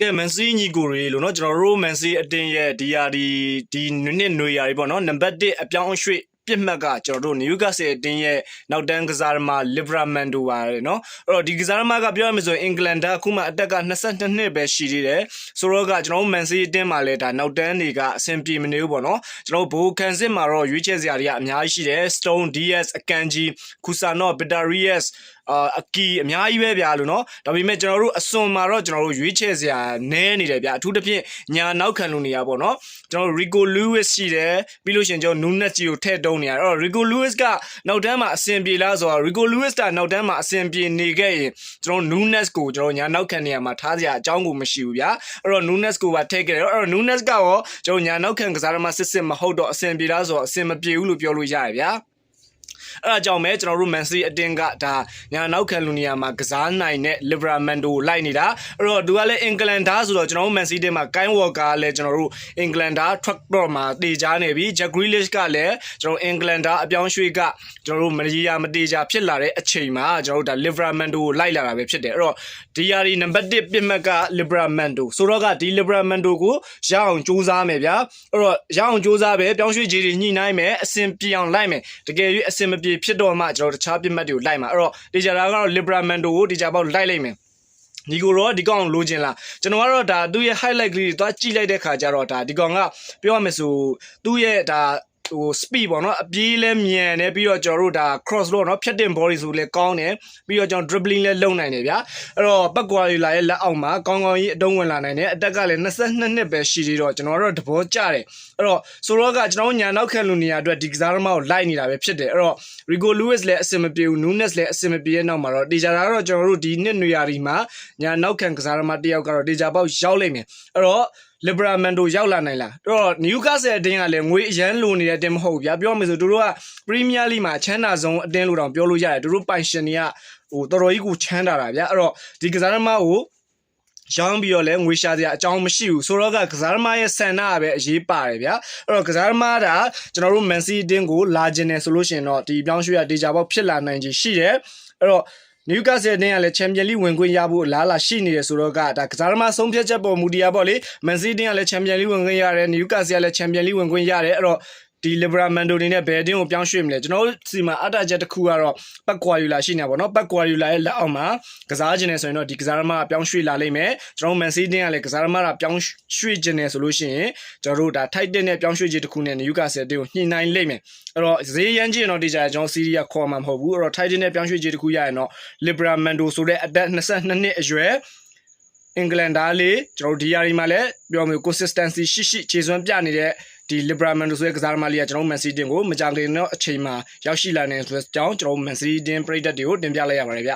ကဲမန်စီညီကိုတွေလို့เนาะကျွန်တော်တို့မန်စီအတင်းရဲ့ဒီယာဒီဒီနှစ်နွေရာတွေပေါ့เนาะနံပါတ်1အပြောင်းအရွှေ့ ပြစ်မှတ်ကကျွန်တော်တို့ Newcastle အတင်းရဲ့နောက်တန်းကစားသမား Livramento ပါတယ်နော်အဲ့တော့ဒီကစားသမားကပြောရမယ်ဆိုရင်အင်္ဂလန်ဒါအခုမှအသက်က22နှစ်ပဲရှိသေးတယ်ဆိုတော့ကကျွန်တော်တို့ Man City အတင်းမှာလည်းဒါနောက်တန်းတွေကအဆင်ပြေမနေဘူးပေါ့နော်ကျွန်တော်တို့ဘိုကန်စစ်မှာတော့ရွေးချယ်စရာတွေကအများကြီးရှိတယ် Stone DS အကန်ကြီး Kusano Batterias အာအကီအများကြီးပဲဗျာလို့နော်ဒါပေမဲ့ကျွန်တော်တို့အစွန်မှာတော့ကျွန်တော်တို့ရွေးချယ်စရာနည်းနေတယ်ဗျာအထူးသဖြင့်ညာနောက်ခံလူနေရာပေါ့နော်ကျွန်တော်တို့ Rico Lewis ရှိတယ်ပြီးလို့ရှင်ကျွန်တော် Nunes ကြီးကိုထည့်တုံးနေရအဲ့တော့ Rico Lewis ကနောက်တန်းမှာအဆင်ပြေလားဆိုတော့ Rico Lewis ကနောက်တန်းမှာအဆင်ပြေနေခဲ့ရင်ကျွန်တော် Nunes ကိုကျွန်တော်ညာနောက်ခံနေရမှာထားစရာအကြောင်းကိုမရှိဘူးဗျာအဲ့တော့ Nunes ကိုပါထည့်ခဲ့တယ်အဲ့တော့ Nunes ကရောကျွန်တော်ညာနောက်ခံကစားသမားစစ်စစ်မဟုတ်တော့အဆင်ပြေလားဆိုတော့အဆင်မပြေဘူးလို့ပြောလို့ရတယ်ဗျာ အဲ့ဒါကြောင့်ပဲကျွန်တော်တို့ Man City အတင်းကဒါညာနောက်ခံလူနေရာမှာကစားနိုင်တဲ့ Livramento ကိုလိုက်နေတာအဲ့တော့သူကလည်း England ဓာတ်ဆိုတော့ကျွန်တော်တို့ Man City မှာ Kyle Walker ကလည်းကျွန်တော်တို့ England ဓာတ် truck တော့မှာတေချာနေပြီ Jack Grealish ကလည်းကျွန်တော် England ဓာတ်အပြောင်းရွှေ့ကကျွန်တော်တို့မရီယာမတေချာဖြစ်လာတဲ့အချိန်မှာကျွန်တော်တို့ဒါ Livramento ကိုလိုက်လာတာပဲဖြစ်တယ်အဲ့တော့ဒီယာဒီနံပါတ်1ပြစ်မှတ်က Livramento ဆိုတော့ကဒီ Livramento ကိုရအောင်စူးစမ်းမယ်ဗျာအဲ့တော့ရအောင်စူးစမ်းပဲပြောင်းရွှေ့ခြေတွေညှိနှိုင်းမယ်အဆင်ပြေအောင်လိုက်မယ်တကယ်၍အဆင်မပြေဖြစ်တော့မှကျွန်တော်တခြားပြစ်မှတ်တွေကိုလိုက်မှာအဲ့တော့တေချာတာကတော့ Livramento ကိုတေချာပေါက်လိုက်လိုက်မယ်ဒီကိုတော့ဒီကောင်လိုချင်လားကျွန်တော်ကတော့ဒါသူ့ရဲ့ highlight ကလေးတွေသွားကြည့်လိုက်တဲ့ခါကျတော့ဒါဒီကောင်ကပြောရမယ်ဆိုသူ့ရဲ့ဒါ ဟို speed ပေါ့နော်အပြေးလဲမြန်တယ်ပြီးတော့ကျွန်တော်တို့ဒါ cross လို့နော်ဖြတ်တင် body ဆိုလဲကောင်းတယ်ပြီးတော့ကျွန်တော် dribbling လဲလုံနိုင်တယ်ဗျာအဲ့တော့ပတ်ကွာရီလာရဲ့လက်အောက်မှာကောင်းကောင်းကြီးအတုံးဝင်လာနိုင်တယ်အတက်ကလည်း22နှစ်ပဲရှိသေးတော့ကျွန်တော်တို့သဘောကျတယ်အဲ့တော့ဆိုတော့ကကျွန်တော်ညာနောက်ခံလူနေရာအတွက်ဒီကစားသမားကိုလိုက်နေတာပဲဖြစ်တယ်အဲ့တော့ Rico Lewis လည်းအဆင်မပြေဘူး Nunes လည်းအဆင်မပြေတဲ့နောက်မှာတော့တေချာတာကတော့ကျွန်တော်တို့ဒီနှစ်နွေရာဒီမှာညာနောက်ခံကစားသမားတစ်ယောက်ကတော့တေချာပေါက်ရောက်လိမ့်မယ်အဲ့တော့ Liberamento ရောက်လာနိုင်လားတော့ Newcastle အတင်းကလည်းငွေအရန်လိုနေတဲ့အတင်းမဟုတ်ဘူးဗျာပြောမယ်ဆိုသူတို့က Premier League မှာချမ်းသာဆုံးအတင်းလို့တောင်ပြောလို့ရတယ်သူတို့ပိုင်ရှင်တွေကဟိုတော်တော်ကြီးကိုချမ်းသာတာဗျာအဲ့တော့ဒီကစားသမားကိုရောင်းပြီးတော့လဲငွေရှာစရာအကြောင်းမရှိဘူးဆိုတော့ကကစားသမားရဲ့ဆန္ဒကပဲအရေးပါတယ်ဗျာအဲ့တော့ကစားသမားကကျွန်တော်တို့ Man City အတင်းကိုလာကျင်တယ်ဆိုလို့ရှိရင်တော့ဒီပြောင်းရွှေ့ရဒေဂျာပေါက်ဖြစ်လာနိုင်ခြင်းရှိတယ်အဲ့တော့ Newcastle နဲ့ကလည်း Champions League ဝင်ခွင့်ရဖို့အလားအလာရှိနေတယ်ဆိုတော့ကဒါကစားသမားဆုံးဖြတ်ချက်ပေါ်မူတည်ရပေါ့လေ Man City ကလည်း Champions League ဝင်ခွင့်ရတယ် Newcastle ကလည်း Champions League ဝင်ခွင့်ရတယ်အဲ့တော့ ဒီ Livramento နေနဲ့ဘယ်အတင်းကိုပြောင်းရွှေ့မလဲကျွန်တော်တို့စီမှာအတချက်တစ်ခုကတော့ပတ်ကွာယူလာရှိနေတာပေါ့နော်ပတ်ကွာယူလာရဲ့လက်အောက်မှာကစားခြင်းနေဆိုရင်တော့ဒီကစားသမားကပြောင်းရွှေ့လာလိမ့်မယ်ကျွန်တော်တို့ Man City ကလည်းကစားသမားကပြောင်းရွှေ့ခြင်းနေဆိုလို့ရှိရင်ကျွန်တော်တို့ဒါ Titan နဲ့ပြောင်းရွှေ့ခြင်းတစ်ခုနဲ့ Newcastle တင်းကိုညှိနှိုင်းလိမ့်မယ်အဲ့တော့ဈေးရမ်းခြင်းတော့ဒီကြကျွန်တော် Serie A ခေါ်မှာမဟုတ်ဘူးအဲ့တော့ Titan နဲ့ပြောင်းရွှေ့ခြင်းတစ်ခုရရင်တော့ Livramento ဆိုတဲ့အသက်22နှစ်အရွယ် အင်္ဂလန်သားလေးကျွန်တော်တို့ဒီယာရီမှာလည်းပြောမျိုး consistency ရှိရှိခြေစွမ်းပြနေတဲ့ဒီ Livramento ဆိုတဲ့ကစားသမားလေးကကျွန်တော်တို့ Man City တင်ကိုမကြခင်တော့အချိန်မှာရောက်ရှိလာနေဆိုတဲ့အကြောင်းကျွန်တော်တို့ Man City တင်ပရိသတ်တွေကိုတင်ပြလိုက်ရပါတယ်ဗျ